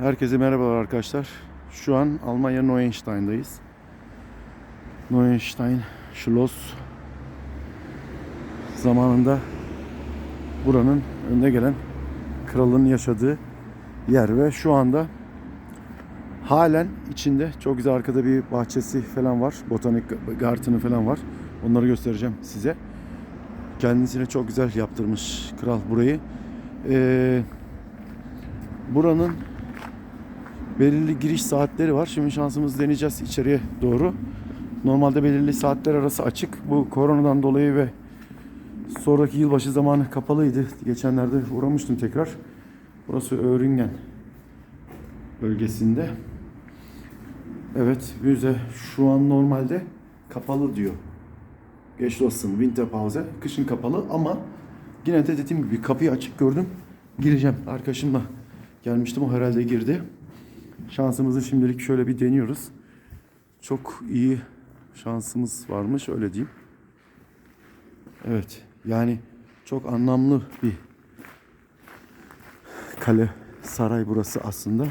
Herkese merhabalar arkadaşlar. Şu an Almanya Neuenstein'dayız. Neuenstein Schloss zamanında buranın önde gelen kralın yaşadığı yer ve şu anda halen içinde çok güzel arkada bir bahçesi falan var. Botanik gartını falan var. Onları göstereceğim size. Kendisine çok güzel yaptırmış kral burayı. Ee, buranın belirli giriş saatleri var. Şimdi şansımız deneyeceğiz içeriye doğru. Normalde belirli saatler arası açık. Bu koronadan dolayı ve sonraki yılbaşı zamanı kapalıydı. Geçenlerde uğramıştım tekrar. Burası Öringen bölgesinde. Evet müze şu an normalde kapalı diyor. Geçlossun Winterpause. Kışın kapalı ama yine de dediğim gibi kapıyı açık gördüm. Gireceğim. Arkadaşımla gelmiştim. O herhalde girdi. Şansımızı şimdilik şöyle bir deniyoruz. Çok iyi şansımız varmış öyle diyeyim. Evet yani çok anlamlı bir kale saray burası aslında.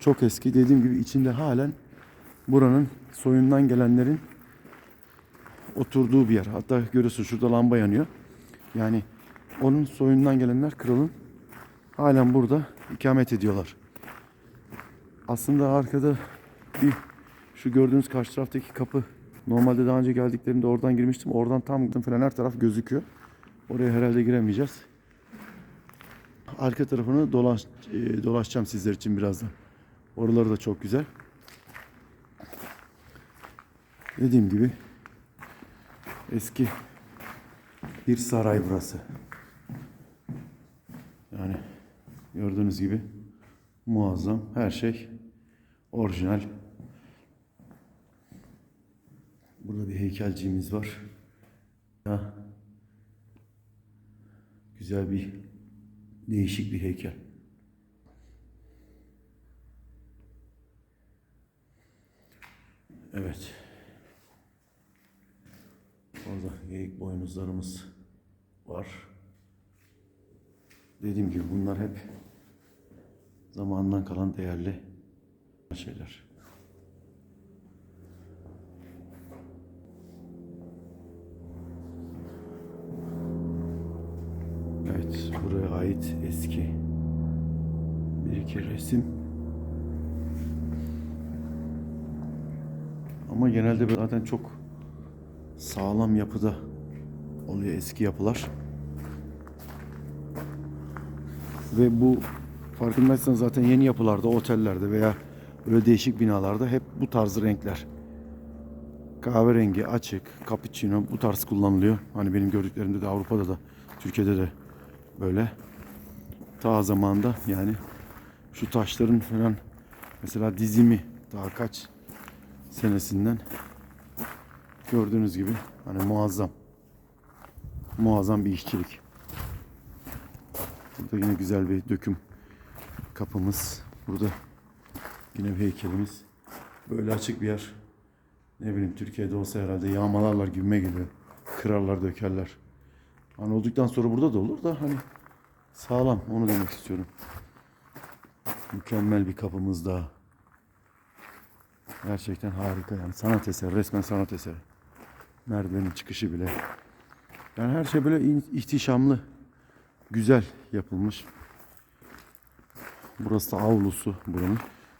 Çok eski dediğim gibi içinde halen buranın soyundan gelenlerin oturduğu bir yer. Hatta görüyorsun şurada lamba yanıyor. Yani onun soyundan gelenler kralın halen burada ikamet ediyorlar. Aslında arkada bir şu gördüğünüz karşı taraftaki kapı normalde daha önce geldiklerinde oradan girmiştim. Oradan tam falan her taraf gözüküyor. Oraya herhalde giremeyeceğiz. Arka tarafını dolaş, e, dolaşacağım sizler için birazdan. Oraları da çok güzel. Dediğim gibi eski bir saray burası. Yani gördüğünüz gibi muazzam her şey orijinal. Burada bir heykelciğimiz var. Ya, güzel bir değişik bir heykel. Evet. Orada geyik boynuzlarımız var. Dediğim gibi bunlar hep zamandan kalan değerli şeyler. Evet, buraya ait eski bir iki resim. Ama genelde zaten çok sağlam yapıda oluyor eski yapılar. Ve bu farkındaysanız zaten yeni yapılarda, otellerde veya böyle değişik binalarda hep bu tarz renkler. Kahverengi, açık, cappuccino bu tarz kullanılıyor. Hani benim gördüklerimde de Avrupa'da da, Türkiye'de de böyle. Ta zamanda yani şu taşların falan mesela dizimi daha kaç senesinden gördüğünüz gibi hani muazzam muazzam bir işçilik. Burada yine güzel bir döküm kapımız. Burada yine bir heykelimiz. Böyle açık bir yer. Ne bileyim Türkiye'de olsa herhalde yağmalarlar gibime geliyor. Kırarlar, dökerler. Hani olduktan sonra burada da olur da hani sağlam onu demek istiyorum. Mükemmel bir kapımız daha. Gerçekten harika yani sanat eseri, resmen sanat eseri. Merdivenin çıkışı bile. Yani her şey böyle ihtişamlı, güzel yapılmış. Burası da avlusu buranın.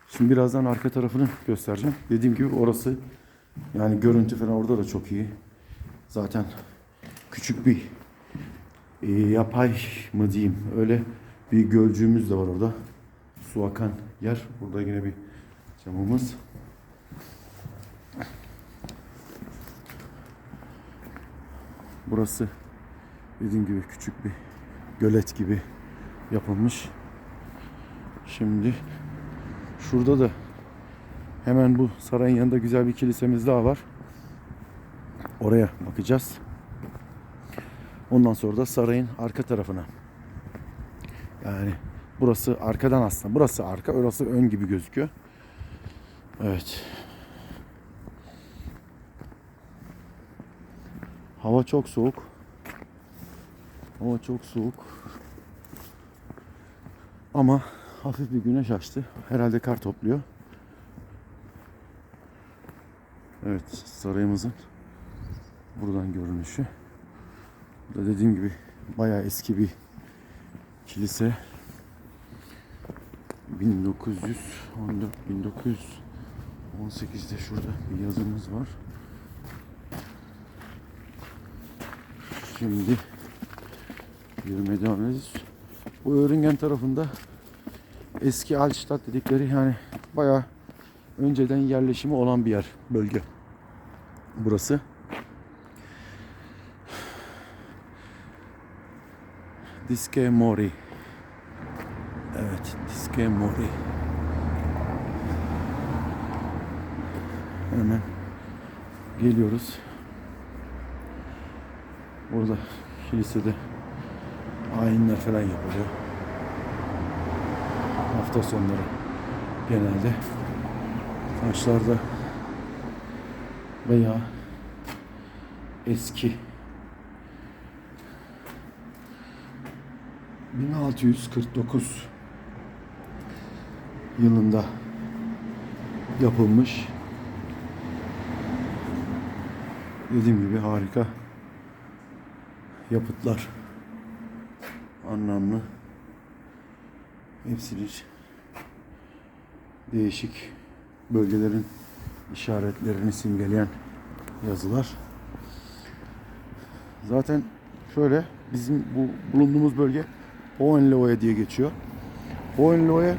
Şimdi birazdan arka tarafını göstereceğim. Dediğim gibi orası yani görüntü falan orada da çok iyi. Zaten küçük bir e, yapay mı diyeyim öyle bir gölcüğümüz de var orada. Su akan yer. Burada yine bir camımız. Burası dediğim gibi küçük bir gölet gibi yapılmış. Şimdi şurada da hemen bu sarayın yanında güzel bir kilisemiz daha var. Oraya bakacağız. Ondan sonra da sarayın arka tarafına. Yani burası arkadan aslında. Burası arka, orası ön gibi gözüküyor. Evet. Hava çok soğuk. Hava çok soğuk. Ama Hafif bir güneş açtı. Herhalde kar topluyor. Evet sarayımızın buradan görünüşü. Bu da dediğim gibi bayağı eski bir kilise. 1914 1918'de şurada bir yazımız var. Şimdi yürümeye devam ediyoruz. Bu Öringen tarafında eski Altstadt dedikleri yani bayağı önceden yerleşimi olan bir yer, bölge. Burası. Diske Mori. Evet, Diske Mori. Hemen geliyoruz. Burada kilisede ayinler falan yapılıyor. Hafta sonları genelde. Taşlarda veya eski. 1649 yılında yapılmış. Dediğim gibi harika yapıtlar. Anlamlı. Hepsinin değişik bölgelerin işaretlerini simgeleyen yazılar. Zaten şöyle bizim bu bulunduğumuz bölge Hohenlohe diye geçiyor. Hohenlohe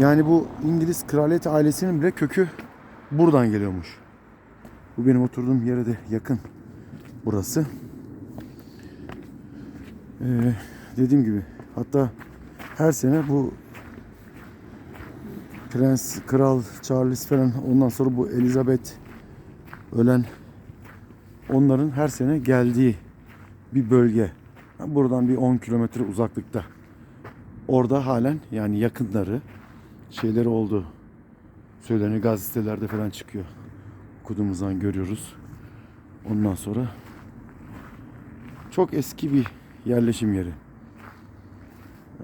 yani bu İngiliz kraliyet ailesinin bile kökü buradan geliyormuş. Bu benim oturduğum yere de yakın burası. Ee, dediğim gibi hatta her sene bu Prens, Kral Charles falan ondan sonra bu Elizabeth ölen onların her sene geldiği bir bölge. Buradan bir 10 kilometre uzaklıkta. Orada halen yani yakınları şeyleri oldu. Söyleniyor gazetelerde falan çıkıyor. Okuduğumuzdan görüyoruz. Ondan sonra çok eski bir yerleşim yeri.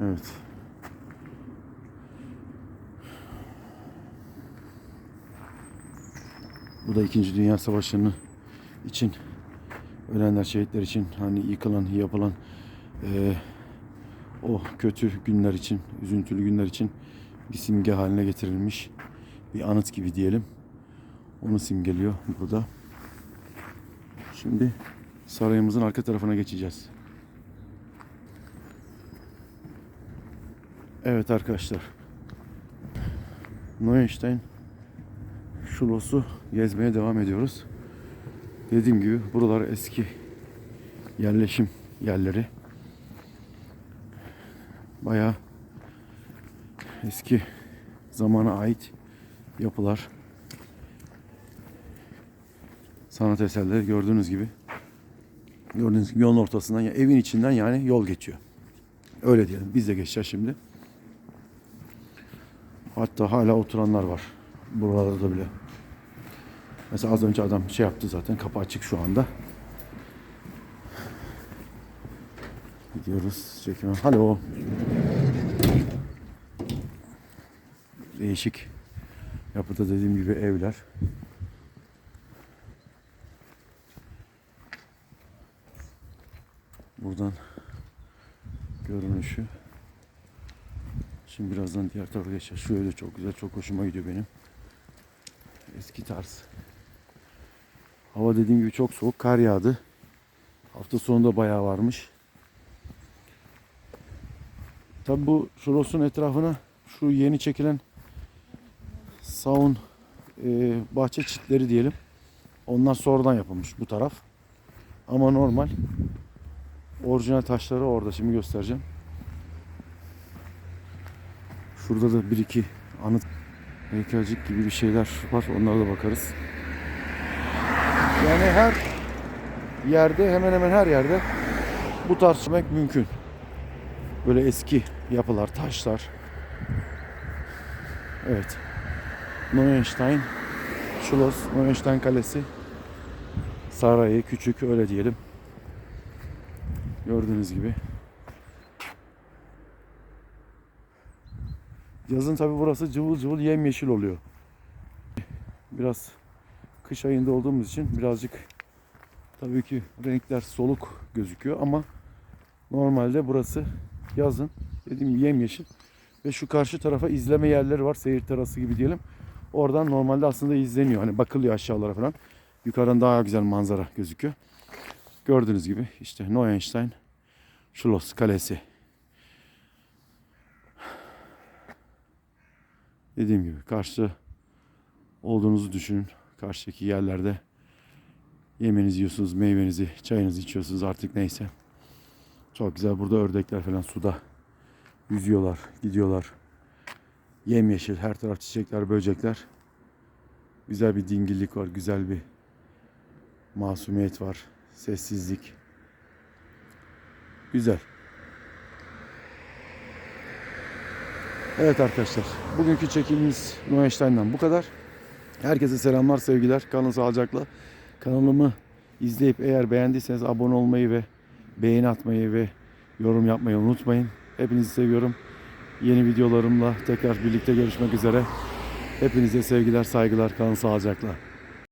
Evet. Bu da 2. Dünya Savaşı'nın için ölenler, şehitler için hani yıkılan, yapılan eee, o kötü günler için, üzüntülü günler için bir simge haline getirilmiş bir anıt gibi diyelim. Onu simgeliyor burada. Şimdi sarayımızın arka tarafına geçeceğiz. Evet arkadaşlar. Neuenstein Şulosu gezmeye devam ediyoruz. Dediğim gibi buralar eski yerleşim yerleri. Bayağı eski zamana ait yapılar. Sanat eserleri gördüğünüz gibi. Gördüğünüz gibi yolun ortasından ya evin içinden yani yol geçiyor. Öyle diyelim. Biz de geçeceğiz şimdi. Hatta hala oturanlar var. Buralarda bile. Mesela az önce adam şey yaptı zaten. Kapı açık şu anda. Gidiyoruz. Çekime. Alo. Değişik. Yapıda dediğim gibi evler. Buradan görünüşü. Şimdi birazdan diğer tarafa geçeceğiz. Şöyle çok güzel, çok hoşuma gidiyor benim. Eski tarz. Hava dediğim gibi çok soğuk, kar yağdı. Hafta sonunda bayağı varmış. Tabi bu Şuros'un etrafına şu yeni çekilen saun e, bahçe çitleri diyelim. Onlar sonradan yapılmış bu taraf. Ama normal orijinal taşları orada şimdi göstereceğim. Şurada da bir iki anıt heykelcik gibi bir şeyler var. Onlara da bakarız. Yani her yerde hemen hemen her yerde bu tarz görmek mümkün. Böyle eski yapılar, taşlar. Evet. Neuenstein Schloss, Neuenstein Kalesi sarayı küçük öyle diyelim. Gördüğünüz gibi. Yazın tabi burası cıvıl cıvıl yemyeşil oluyor. Biraz kış ayında olduğumuz için birazcık tabii ki renkler soluk gözüküyor ama normalde burası yazın dediğim gibi yemyeşil ve şu karşı tarafa izleme yerleri var seyir terası gibi diyelim. Oradan normalde aslında izleniyor. Hani bakılıyor aşağılara falan. Yukarıdan daha güzel manzara gözüküyor. Gördüğünüz gibi işte Neuenstein Schloss Kalesi. Dediğim gibi karşı olduğunuzu düşünün. Karşıdaki yerlerde yemenizi yiyorsunuz, meyvenizi, çayınızı içiyorsunuz artık neyse. Çok güzel burada ördekler falan suda yüzüyorlar, gidiyorlar. Yemyeşil her taraf çiçekler, böcekler. Güzel bir dingillik var, güzel bir masumiyet var, sessizlik. Güzel. Evet arkadaşlar, bugünkü çekimimiz Neuenstein'dan bu kadar. Herkese selamlar, sevgiler. Kalın sağlıcakla. Kanalımı izleyip eğer beğendiyseniz abone olmayı ve beğeni atmayı ve yorum yapmayı unutmayın. Hepinizi seviyorum. Yeni videolarımla tekrar birlikte görüşmek üzere. Hepinize sevgiler, saygılar. Kalın sağlıcakla.